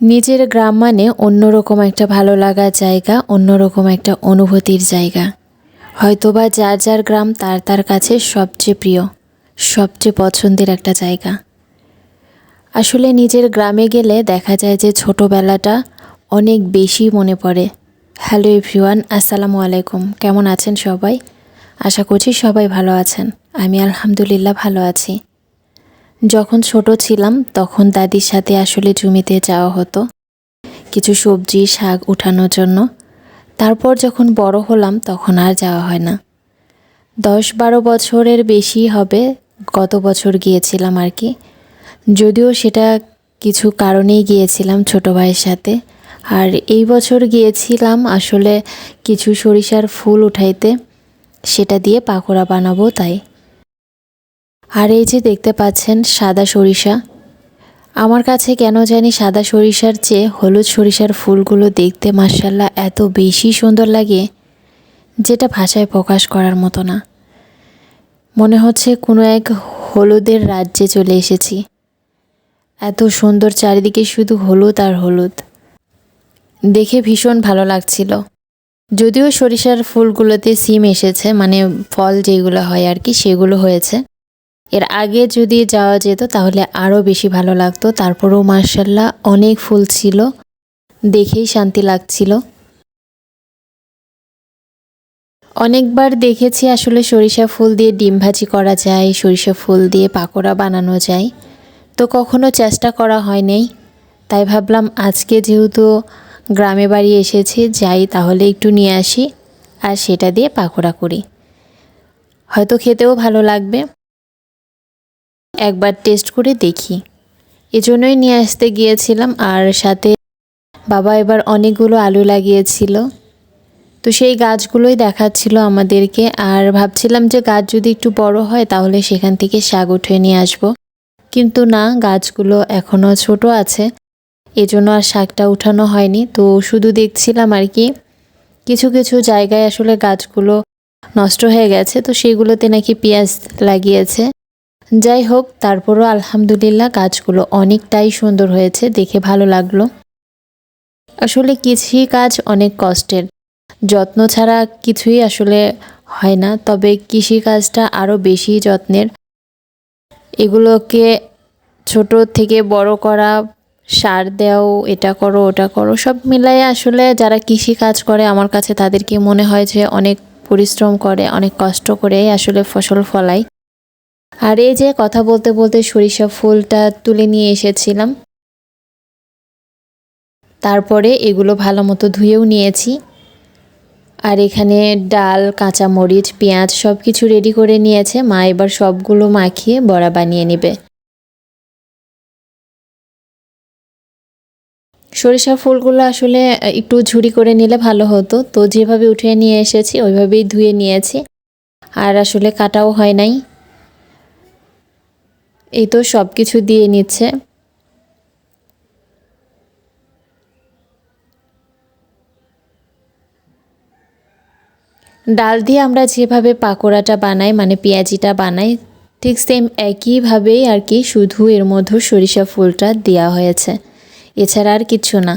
নিজের গ্রাম মানে অন্যরকম একটা ভালো লাগার জায়গা, অন্যরকম একটা অনুভূতির জায়গা। হয়তোবা যার যার গ্রাম তার তার কাছে সবচেয়ে প্রিয়, সবচেয়ে পছন্দের একটা জায়গা। আসলে নিজের গ্রামে গেলে দেখা যায় যে ছোটোবেলাটা অনেক বেশি মনে পড়ে। হ্যালো এভরিওয়ান, আসসালামু আলাইকুম। কেমন আছেন সবাই? আশা করছি সবাই ভালো আছেন। আমি আলহামদুলিল্লাহ ভালো আছি। যখন ছোট ছিলাম, তখন দাদির সাথে আসলে জমিতে যাওয়া হতো কিছু সবজি, শাক উঠানোর জন্য। তারপর যখন বড় হলাম, তখন আর যাওয়া হয় না। দশ বারো বছরের বেশি হবে, গত বছর গিয়েছিলাম আর কি। যদিও সেটা কিছু কারণেই গিয়েছিলাম ছোট ভাইয়ের সাথে। আর এই বছর গিয়েছিলাম আসলে কিছু সরিষার ফুল উঠাইতে, সেটা দিয়ে পাকোড়া বানাবো তাই। আর এই যে দেখতে পাচ্ছেন সাদা সরিষা। আমার কাছে কেন জানি সাদা সরিষার চেয়ে হলুদ সরিষার ফুলগুলো দেখতে মার্শাল্লাহ এত বেশি সুন্দর লাগে, যেটা ভাষায় প্রকাশ করার মতো না। মনে হচ্ছে কোনো এক হলুদের রাজ্যে চলে এসেছি। এত সুন্দর চারিদিকে শুধু হলুদ আর হলুদ। দেখে ভীষণ ভালো লাগছিল। যদিও সরিষার ফুলগুলোতে সিম এসেছে মানে ফল যেগুলো হয় আর কি, সেগুলো হয়েছে। এর আগে যদি যাওয়া যেত তাহলে আরও বেশি ভালো লাগতো। তারপরেও মার্শাল্লাহ অনেক ফুল ছিল। দেখেই শান্তি লাগছিল। অনেকবার দেখেছি আসলে সরিষা ফুল দিয়ে ডিম ভাজি করা যায়, সরিষা ফুল দিয়ে পাকোড়া বানানো যায়। তো কখনো চেষ্টা করা হয়নি তাই ভাবলাম আজকে যেহেতু গ্রামে বাড়ি এসেছি, যাই তাহলে একটু নিয়ে আসি আর সেটা দিয়ে পাকোড়া করি। হয়তো খেতেও ভালো লাগবে। একবার টেস্ট করে দেখি। এজন্যই নিয়ে আসতে গিয়েছিলাম আর সাথে বাবা এবার অনেকগুলো আলু লাগিয়েছিল। তো সেই গাছগুলোই দেখাচ্ছিল আমাদেরকে আর ভাবছিলাম যে গাছ যদি একটু বড় হয় তাহলে সেখান থেকে শাক উঠে নিয়ে আসব। কিন্তু না, গাছগুলো এখনও ছোট আছে। এজন্য আর শাকটা উঠানো হয়নি। তো শুধু দেখছিলাম আর কি, কিছু কিছু জায়গায় আসলে গাছগুলো নষ্ট হয়ে গেছে। তো সেগুলোতে নাকি পেঁয়াজ লাগিয়েছে। যাই হোক তারপরও আলহামদুলিল্লাহ গাছগুলো অনেকটাই সুন্দর হয়েছে, দেখে ভালো লাগল। আসলে কৃষি কাজ অনেক কষ্টের। যত্ন ছাড়া কিছুই আসলে হয় না, তবে কৃষি কাজটা আরও বেশি যত্নের। এগুলোকে ছোট থেকে বড় করা, সার দেও, এটা করো, ওটা করো, সব মিলাই আসলে যারা কৃষি কাজ করে, আমার কাছে তাদেরকে মনে হয় যে অনেক পরিশ্রম করে, অনেক কষ্ট করে আসলে ফসল ফলায়। আর এই যে কথা বলতে বলতে সরিষা ফুলটা তুলে নিয়ে এসেছিলাম। তারপরে এগুলো ভালো মতো ধুয়েও নিয়েছি। আর এখানে ডাল কাঁচা মরিচ পেঁয়াজ সব কিছু রেডি করে নিয়েছে। মা এবার সবগুলো মাখিয়ে বড়া বানিয়ে নেবে। সরিষা ফুলগুলো আসলে একটু ঝুড়ি করে নিলে ভালো হতো। তো যেভাবে উঠিয়ে নিয়ে এসেছি, ওইভাবেই ধুয়ে নিয়েছি। আর আসলে কাটাও হয় নাই। এই তো সব কিছু দিয়ে নিচ্ছে। ডাল দিয়ে আমরা যেভাবে পাকোড়াটা বানাই মানে পেঁয়াজিটা বানাই, ঠিক সেম একইভাবেই আর কি শুধু এর মধ্যে সরিষা ফুলটা দেওয়া হয়েছে। এছাড়া আর কিছু না।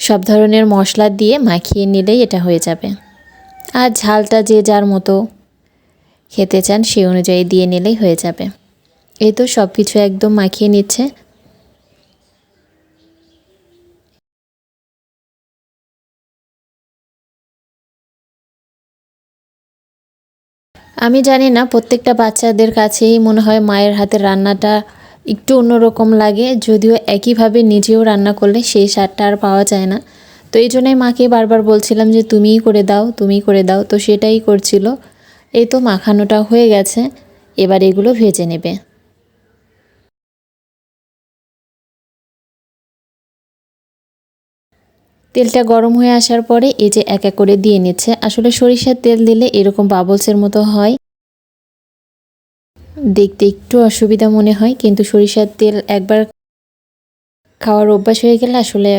সব ধরনের মশলা দিয়ে মাখিয়ে নিলেই এটা হয়ে যাবে। আর ঝালটা যে যার মতো খেতে চান সেই অনুযায়ী দিয়ে নিলেই হয়ে যাবে। এই তো সব কিছু একদম মাখিয়ে নিচ্ছে। আমি জানি না, প্রত্যেকটা বাচ্চাদের কাছেই মনে হয় মায়ের হাতের রান্নাটা একটু অন্যরকম লাগে, যদিও একইভাবে নিজেও রান্না করলে সেই স্বাদটা আর পাওয়া যায় না। তো এই জন্যই মাকে বারবার বলছিলাম যে, তুমিই করে দাও, তুমিই করে দাও। তো সেটাই করছিল। এই তো মাখানোটা হয়ে গেছে। এবার এগুলো ভেজে নেবে। তেলটা গরম হয়ে আসার পরে এই যে এক এক করে দিয়ে নিচ্ছে। আসলে সরিষার তেল দিলে এরকম বাবলসের মতো হয়। দেখতে একটু অসুবিধা মনে হয়, কিন্তু সরিষার তেল একবার খাওয়ার অভ্যাস হয়ে গেলে আসলে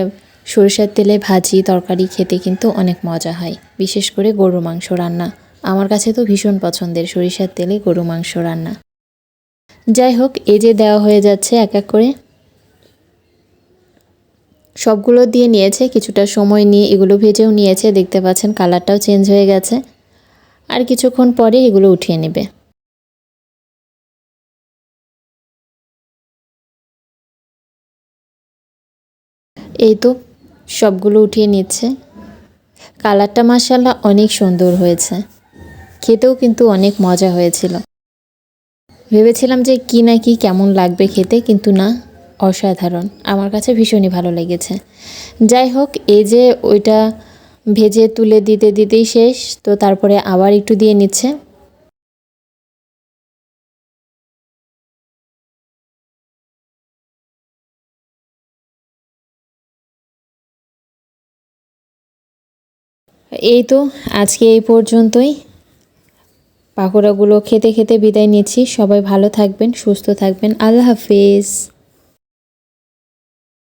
সরিষার তেলে ভাজি, তরকারি খেতে কিন্তু অনেক মজা হয়, বিশেষ করে গরু মাংস রান্না। আমার কাছে তো ভীষণ পছন্দের সরিষার তেলে গরু মাংস রান্না। যাই হোক, এই যে দেওয়া হয়ে যাচ্ছে এক এক করে। সবগুলো দিয়ে নিয়েছে, কিছুটা সময় নিয়ে এগুলো ভেজেও নিয়েছে, দেখতে পাচ্ছেন কালারটাও চেঞ্জ হয়ে গেছে। আর কিছুক্ষণ পরে এগুলো উঠিয়ে নেবে। এই তো সবগুলো উঠিয়ে নিচ্ছে। কালারটা মাসাল্লাহ অনেক সুন্দর হয়েছে। খেতেও কিন্তু অনেক মজা হয়েছিল। ভেবেছিলাম যে কি না কি কেমন লাগবে খেতে, কিন্তু না। অসাধারণ। আমার কাছে ভীষণই ভালো লেগেছে। যাই হোক, এই যে ওইটা ভেজে তুলে দিতে দিতেই শেষ, তো তারপরে আবার একটু দিয়ে নিচ্ছে। এই তো, আজকে এই পর্যন্তই। পাকোড়াগুলো খেতে খেতে বিদায় নিচ্ছি। সবাই ভালো থাকবেন, সুস্থ থাকবেন। আল্লাহ হাফিজ।